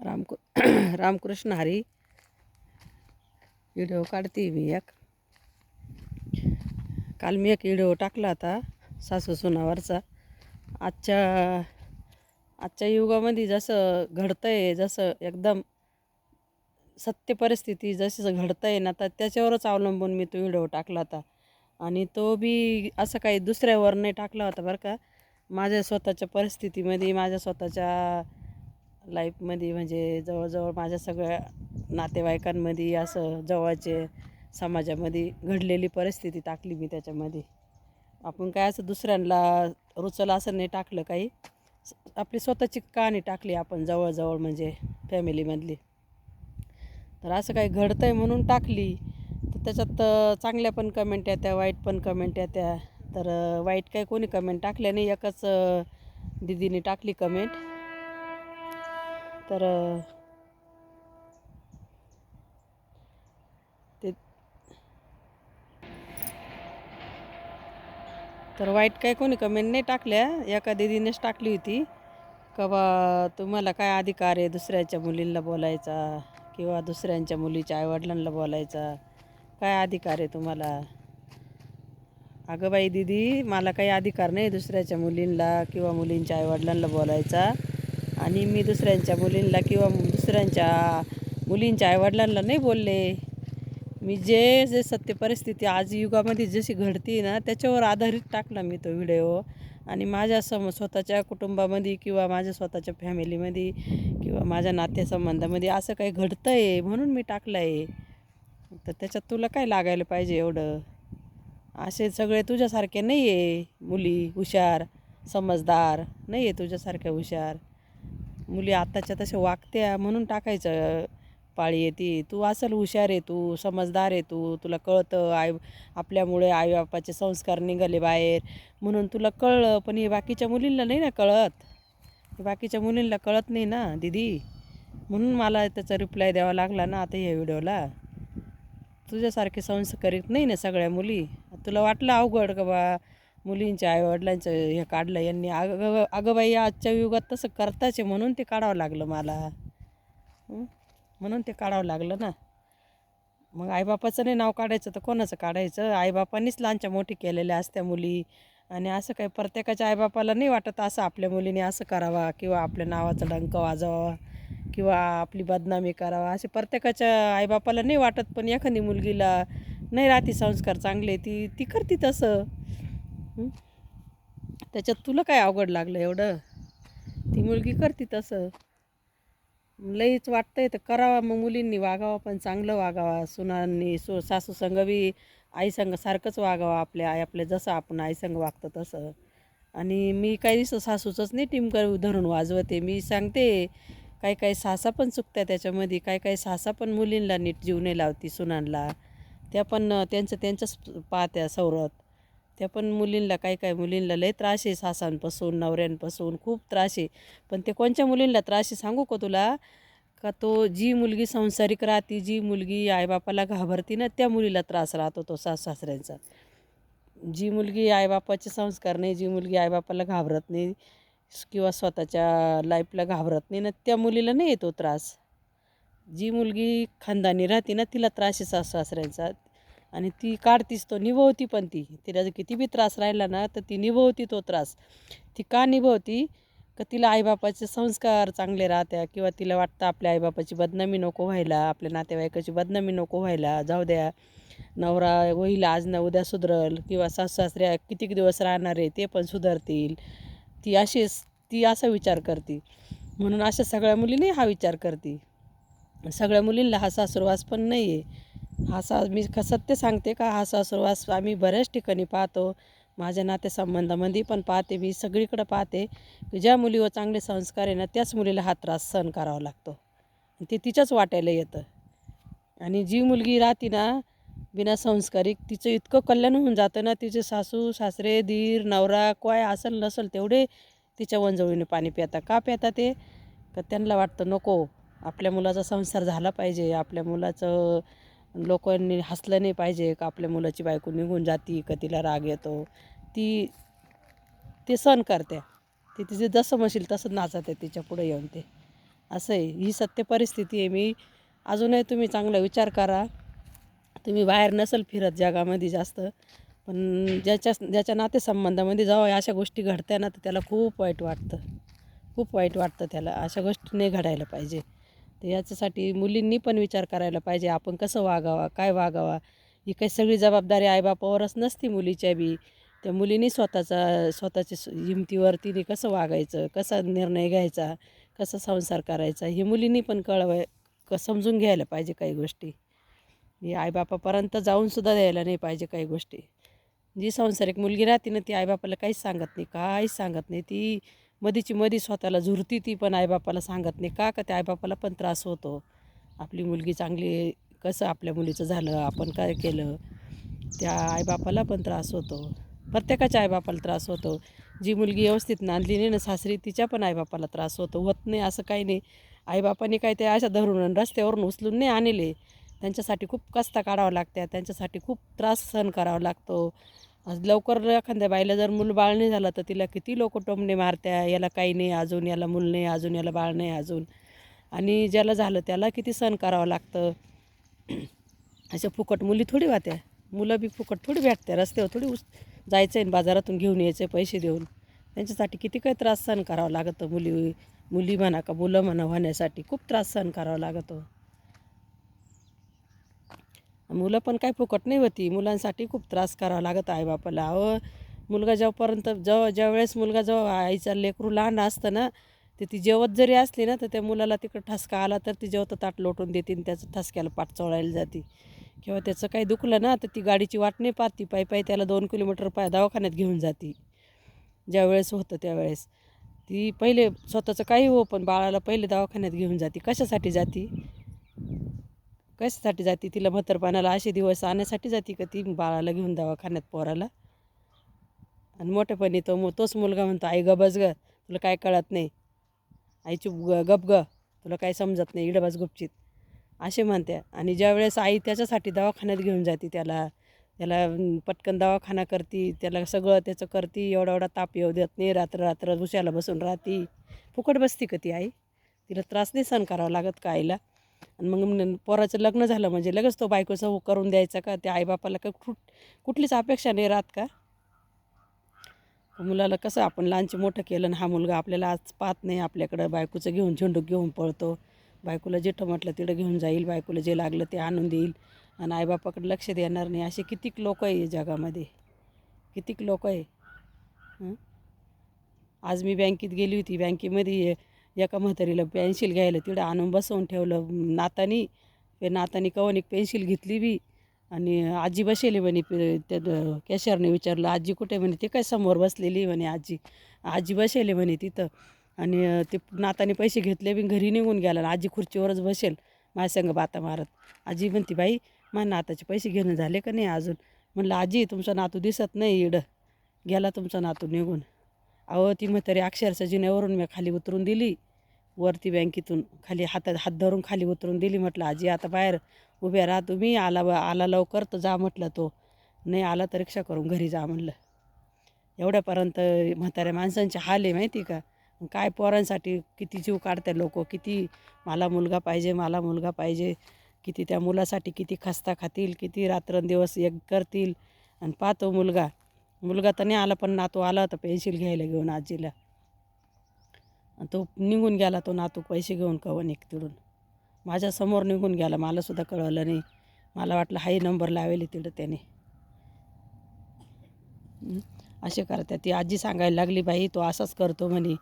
रामकु Ramakrishna Hari. Video काढते मी एक. काल मी एक व्हिडिओ टाकला होता सासू सुनावरचा. आजच्या आजच्या युगामध्ये जसं घडतं आहे जसं एकदम सत्य परिस्थिती जशी घडतं आहे ना तर त्याच्यावरच अवलंबून मी तो व्हिडिओ टाकला होता. आणि तो बी असं काही दुसऱ्यावर नाही टाकला होता बरं का. माझ्या स्वतःच्या परिस्थितीमध्ये माझ्या स्वतःच्या लाईफमध्ये म्हणजे जवळजवळ माझ्या सगळ्या नातेवाईकांमध्ये असं जवळचे समाजामध्ये घडलेली परिस्थिती टाकली मी त्याच्यामध्ये. आपण काय असं दुसऱ्यांना रुचलं असं नाही टाकलं काही. आपली स्वतःची कहाणी टाकली आपण जवळजवळ म्हणजे फॅमिलीमधली. तर असं काही घडतं आहे म्हणून टाकली. तर त्याच्यात चांगल्या पण कमेंट येत्या वाईट पण कमेंट येत्या. तर वाईट काही कोणी कमेंट टाकल्या नाही एकच दिदीने टाकली कमेंट तर ते तर वाईट काय कोणी कमेंट नाही टाकल्या. एका दिदीनेच टाकली होती. का बा तुम्हाला काय अधिकार आहे दुसऱ्याच्या मुलींना बोलायचा? किंवा दुसऱ्यांच्या मुलीच्या आईवडिलांना बोलायचा? काय अधिकार आहे तुम्हाला? अगं बाई दीदी मला काही अधिकार नाही दुसऱ्याच्या मुलींना किंवा मुलींच्या आईवडिलांना बोलायचा. आणि मी दुसऱ्यांच्या मुलींना किंवा दुसऱ्यांच्या मुलींच्या आईवडिलांना नाही बोलले. मी जे जे सत्य परिस्थिती आज युगामध्ये जशी घडती ना त्याच्यावर आधारित टाकला मी तो व्हिडिओ. आणि माझ्या सम स्वतःच्या कुटुंबामध्ये किंवा माझ्या स्वतःच्या फॅमिलीमध्ये किंवा माझ्या नातेसंबंधामध्ये असं काही घडतं आहे म्हणून मी टाकलं आहे तर त्याच्यात तुला काय लागायला पाहिजे एवढं? असे सगळे तुझ्यासारखे नाही आहे मुली हुशार समजदार नाही आहे तुझ्यासारख्या हुशार. मुली आत्ताच्या तशा वागत्या म्हणून टाकायचं पाळी येते तू. असल हुशार आहे तू समजदार आहे तू. तुला कळतं आई आपल्यामुळे आईबापाचे संस्कार निघाले बाहेर. म्हणून तुला कळलं पण हे बाकीच्या मुलींना नाही ना कळत. हे बाकीच्या मुलींना कळत नाही ना दीदी. म्हणून मला त्याचा रिप्लाय द्यावा लागला ना आता ह्या व्हिडिओला. तुझ्यासारखे संस्कारित नाही ना सगळ्या मुली. तुला वाटलं अवघड का बा? मुलींच्या आईवडिलांचं हे काढलं यांनी अगं अगं बाई आजच्या युगात तसं करताच आहे म्हणून ते काढावं लागलं मला. म्हणून ते काढावं लागलं ना. मग आईबापाचं नाही नाव काढायचं तर कोणाचं काढायचं? आईबापांनीच लहानच्या मोठी केलेल्या असत्या मुली. आणि असं काही प्रत्येकाच्या आईबापाला नाही वाटत असं आपल्या मुलीने असं करावा किंवा आपल्या नावाचा डंक वाजवा किंवा आपली बदनामी करावा. असे प्रत्येकाच्या आईबापाला नाही वाटत पण एखादी मुलगीला नाही राहती संस्कार चांगले ती ती करती तसं. त्याच्यात तुला काय अवघड लागलं एवढं? ती मुलगी करते तसं. लईच वाटतंय तर करावा मग मुलींनी वागावं पण चांगलं वागावा. सुनांनी सु सासू संग बी आईसंग सारखंच वागावं आपल्या आई आपल्या जसं आपण आईसंग वागतो वागतं तसं. आणि मी काही दिवस सासूचंच नाही टीम कर धरून वाजवते. मी सांगते काही काही सासा पण चुकत्या त्याच्यामध्ये काही काही सासा पण मुलींना नीट जीव नाही लावती सुनांना त्या पण त्यांचं त्यांच्याच पाहत्या सवरत त्या पण मुलींना काय काय मुलींना लय त्रास आहे सासांपासून नवऱ्यांपासून खूप त्रास आहे. पण ते कोणत्या मुलींना त्रास आहे सांगू का तुला? का तो जी मुलगी संसारिक राहते जी मुलगी आईबापाला घाबरती ना त्या मुलीला त्रास राहतो तो सास सासऱ्यांचा जी मुलगी आईबापाचे संस्कार नाही जी मुलगी आईबापाला घाबरत नाही किंवा स्वतःच्या लाईफला घाबरत नाही ना त्या मुलीला नाही येतो त्रास. जी मुलगी खानदानी राहते ना तिला त्रास आहे सास सासऱ्यांचा आणि ती काढतीच तो निभवती पण ती. तिला जर किती बी त्रास राहिला ना तर ती निभवती तो त्रास. ती का निभवती? का तिला आईबापाचे संस्कार चांगले राहत्या किंवा तिला वाटतं आपल्या आईबापाची बदनामी नको व्हायला आपल्या नातेवाईकाची बदनामी नको व्हायला जाऊ द्या. नवरा होईल आज ना उद्या सुधरल किंवा सासू सासऱ्या कितीक दिवस राहणार आहे ते पण सुधारतील. ती अशीच ती असा विचार करते. म्हणून अशा सगळ्या मुलीने हा विचार करते. सगळ्या मुलींना हा सासूरवास पण नाही आहे हा सा मी ख सत्य सांगते का? हा सासुरवास आम्ही बऱ्याच ठिकाणी पाहतो. माझ्या नातेसंबंधामध्ये पण पाहते मी सगळीकडं पाहते. की ज्या मुलीवर चांगले संस्कार आहे ना त्याच मुलीला हा त्रास सहन करावा लागतो. ते तिच्याच वाटायला येतं. आणि जी मुलगी राहते ना बिना संस्कारिक तिचं इतकं कल्याण होऊन जातं ना तिचे सासू सासरे दीर नवरा काय असेल नसेल तेवढे तिच्या वंजवळीने पाणी पिता का पिता ते? का त्यांना वाटतं नको आपल्या मुलाचा संसार झाला पाहिजे आपल्या मुलाचं लोकांनी हसलं नाही पाहिजे का आपल्या मुलाची बायको निघून जाती का तिला राग येतो. ती ते सण करते. ती तिचे जसं म्हणशील तसं नाचते तिच्या पुढे येऊन ते. असं आहे. ही सत्य परिस्थिती आहे. मी अजूनही तुम्ही चांगला विचार करा. तुम्ही बाहेर नसेल फिरत जगामध्ये जास्त. पण ज्याच्या ज्याच्या नातेसंबंधामध्ये जेव्हा अशा गोष्टी घडत्या ना तर त्याला खूप वाईट वाटतं. खूप वाईट वाटतं त्याला. अशा गोष्टी नाही घडायला पाहिजे. तर याच्यासाठी मुलींनी पण विचार करायला पाहिजे आपण कसं वागावा काय वागावा? ही काही सगळी जबाबदारी आईबापावरच नसती मुलीच्या बी. त्या मुलींनी स्वतःचा स्वतःच्या हिमतीवर तिने कसं वागायचं कसा निर्णय घ्यायचा कसा संसार करायचा हे मुलींनी पण कळवाय क समजून घ्यायला पाहिजे काही गोष्टी. मी आईबापापर्यंत जाऊनसुद्धा द्यायला नाही पाहिजे काही गोष्टी. जी संसारिक मुलगी राहते ना ती आईबापाला काहीच सांगत नाही काहीच सांगत नाही. ती मधीची मधी स्वतःला झुरती ती पण आईबापाला सांगत नाही. का का त्या आईबापाला पण त्रास होतो? आपली मुलगी चांगली कसं आपल्या मुलीचं झालं? आपण काय केलं? त्या आईबापाला पण त्रास होतो. प्रत्येकाच्या आईबापाला त्रास होतो. जी मुलगी व्यवस्थित नांदली नाही ना सासरी तिच्या पण आईबापाला त्रास होतो. होत नाही असं काही नाही. आईबापाने काय ते अशा धरून आणि रस्त्यावरून उचलून नाही आणले. त्यांच्यासाठी खूप कष्ट काढावं लागते त्यांच्यासाठी खूप त्रास सहन करावा लागतो. आज लवकर एखाद्या बाईला जर मूल बाळ नाही झालं तर तिला किती लोक टोमणे मारत्या याला काही नाही अजून याला मूल नाही अजून याला बाळ नाही अजून. आणि ज्याला झालं त्याला किती सहन करावं लागतं. अशा फुकट मुली थोडी वाहत्या मुलं बी फुकट थोडी भेटत्या. रस्त्यावर थोडी उस जायचं आहे बाजारातून घेऊन यायचं पैसे देऊन. त्यांच्यासाठी किती काही त्रास सहन करावा लागतं मुली मुली म्हणा का मुलं म्हणा होण्यासाठी खूप त्रास सहन करावा लागतो. मुलं पण काही फुकट नाही होती. मुलांसाठी खूप त्रास करावा लागत आहे बापाला. अहो मुलगा जेव्हापर्यंत जेव्हा ज्यावेळेस मुलगा जेव्हा आईचा लेकरू लहान असतं ना तर ती जेवत जरी असली ना तर त्या मुलाला तिकडं ठसका आला तर ती जेवतं ताट लोटून देते आणि त्याचं ठसक्याला पाठ चोळायला जाते. किंवा त्याचं काही दुखलं ना तर ती गाडीची वाट नाही पाहत. ती पायी पायी त्याला दोन किलोमीटर पाय दवाखान्यात घेऊन जाते. ज्यावेळेस होतं त्यावेळेस. ती पहिले स्वतःचं काही हो पण बाळाला पहिले दवाखान्यात घेऊन जाते. कशासाठी जाती? कशासाठी जाते तिला म्हातारपणाला? असे दिवस आणण्यासाठी जाते का ती बाळाला घेऊन दवाखान्यात पोराला? आणि मोठेपणी तो मग तोच मुलगा म्हणतो आई ग बस ग तुला काय कळत नाही. आई चुप ग गप ग तुला काय समजत नाही इडबाज गुपचित. असे म्हणते. आणि ज्यावेळेस आई त्याच्यासाठी दवाखान्यात घेऊन जाते त्याला त्याला पटकन दवाखाना करती त्याला सगळं त्याचं करती एवढा एवढा ताप येऊ देत नाही रात्र रात्र उशाला बसून राहती. फुकट बसती का ती आई? तिला त्रास नाही सहन करावा लागत का आईला? आणि मग पोराचं लग्न झालं म्हणजे लगेच तो बायकोचं हो करून द्यायचा का? त्या आईबापाला का कुठ कुठलीच अपेक्षा नाही राहत का? मुलाला कसं आपण लहानचे मोठं केलं आणि हा मुलगा आपल्याला आज पाहत नाही आपल्याकडं. बायकोचं घेऊन झेंडू घेऊन पळतो. बायकोला जिथं म्हटलं तिथं घेऊन जाईल. बायकोला जे लागलं ते आणून देईल. आणि आईबापाकडे लक्ष देणार नाही. असे कितीक लोक आहे जगामध्ये. कितीक लोक आहे? आज मी बँकेत गेली होती. बँकेमध्ये एका म्हातारीला पेन्सिल घ्यायला तिकडं आणून बसवून ठेवलं. नातानी ते नातानी कवन एक पेन्सिल घेतली बी. आणि आजी बसेली म्हणे त्या कॅशरने विचारलं आजी कुठे? म्हणे ते काय समोर बसलेली? म्हणे आजी. आजी बसेली म्हणे तिथं. आणि ते नाताने पैसे घेतले बी घरी निघून गेला आणि आजी खुर्चीवरच बसेल माझ्या संग बाता मारत. आजी म्हणते बाई माझ्या नाताचे पैसे घेणं झाले का नाही अजून? म्हणलं आजी तुमचा नातू दिसत नाही इडं गेला तुमचा नातू निघून. अहो ती म्हातारी अक्षरशः जिन्यावरून मी खाली उतरून दिली. वरती बँकेतून खाली हातात हात धरून खाली उतरून दिली. म्हटलं आजी आता बाहेर उभ्या राहा तुम्ही. आला आला लवकर तर जा म्हटलं तो. नाही आला तर रिक्षा करून घरी जा म्हणलं. एवढ्यापर्यंत म्हाताऱ्या माणसांचे हाल आहे माहिती का? काय पोरांसाठी किती जीव काढते लोक? किती मला मुलगा पाहिजे मला मुलगा पाहिजे. किती त्या मुलासाठी किती खस्ता खातील किती रात्रंदिवस एक करतील. आणि पाहतो मुलगा. मुलगा तर नाही आला पण नातू आला होता पेन्सिल घ्यायला घेऊन आजीला. आणि तो निघून गेला तो नातू पैसे घेऊन कवन एक तिडून. माझ्यासमोर निघून गेला मलासुद्धा कळलं नाही. मला वाटलं हाही नंबर लावेल तिथं त्याने. असे करतात. ती आजी सांगायला लागली बाई तो असाच करतो म्हणे.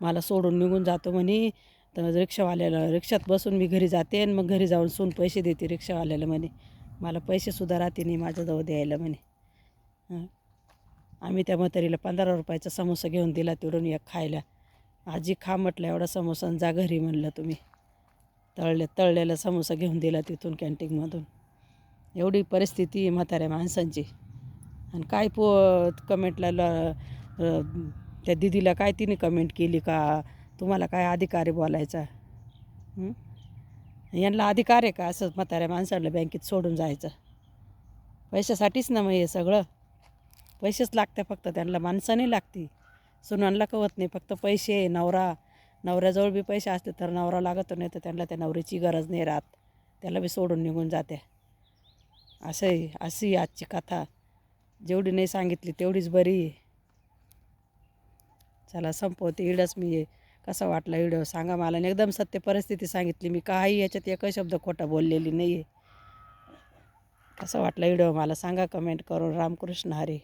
मला सोडून निघून जातो म्हणे. तर रिक्षावाल्याला रिक्षात बसून मी घरी जाते आणि मग घरी जाऊन सून पैसे देते रिक्षावाल्याला म्हणे. मला पैसेसुद्धा राहते नाही माझ्याजवळ द्यायला म्हणे. आम्ही त्या म्हातारीला पंधरा रुपयाचा समोसा घेऊन दिला तिकडून एक खायला. आजी खा म्हटलं एवढा समोसा जा घरी म्हणलं तुम्ही. तळले तळलेला समोसा घेऊन दिला तिथून कॅन्टीनमधून. एवढी परिस्थिती आहे म्हाताऱ्या माणसांची. आणि काय पो कमेंटला ल त्या दिदीला काय तिने कमेंट केली का? तुम्हाला काय अधिकार आहे बोलायचा यांना अधिकार आहे का असं म्हाताऱ्या माणसाला बँकेत सोडून जायचं? पैशासाठीच ना मग हे सगळं. पैसेच लागते फक्त त्यांना माणसं नाही लागती. सुनांना कवत नाही फक्त पैसे नवरा नवऱ्याजवळ बी पैसे असते तर नवरा लागतो नाही तर त्यांना त्या नवऱ्याची गरज नाही राहत. त्याला बी सोडून निघून जाते. असं आहे अशी आहे आजची कथा. जेवढी नाही सांगितली तेवढीच बरी आहे. चला संपवते इडच मी आहे. कसा वाटला व्हिडिओ? सांगा मला. आणि एकदम सत्य परिस्थिती सांगितली मी. काही याच्यात एकही शब्द खोटा बोललेली नाही आहे कसा वाटला व्हिडिओ? मला सांगा कमेंट करून. रामकृष्ण हरी.